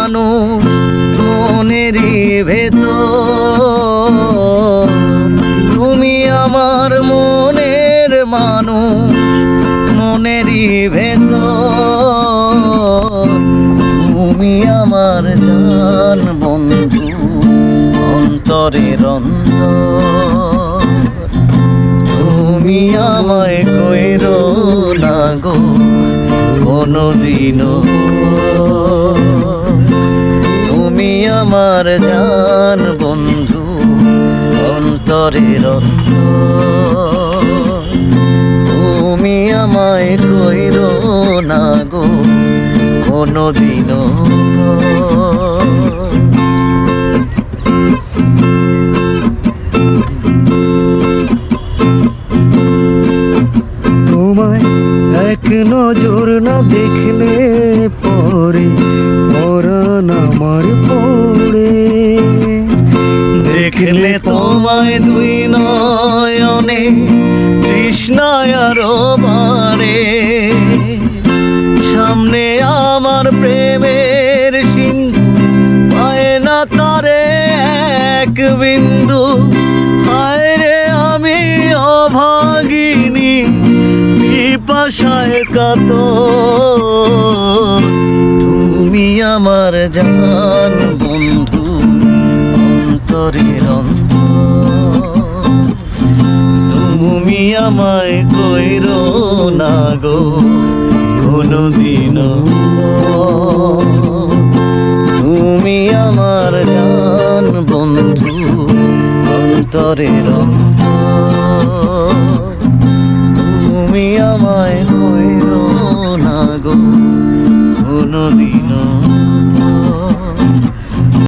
মানুষ মনেরই ভেতর। তুমি আমার মনের মানুষ মনেরই ভেতর। তুমি আমার জান বন্ধু অন্তরের অন্তর। তুমি আমায় কইর না গো কোনদিনও। আমার জান বন্ধু, অন্তরের অন্তর। তুমি আমায় কইর না গো, কোনদিনও তোমায় এক নজর না দেখলে পরে মরণ আমার পড়ে দেখলে তোমায় দুই নয়নে, তৃষ্ণায় আরও বাড়ে। সামনে আমার প্রেমের সিন্ধু পায় না তারে এক বিন্দু। হায় রে আমি অভাগিনী, পিপাসায় কাত তুমি আমার জান বন্ধু। অন্তরের অন্তর তুমি আমায় কইর না গো, কোনদিন। তুমি আমার জান বন্ধু, অন্তরের অন্তর তুমি আমায় কইর না গো, কোনদিন।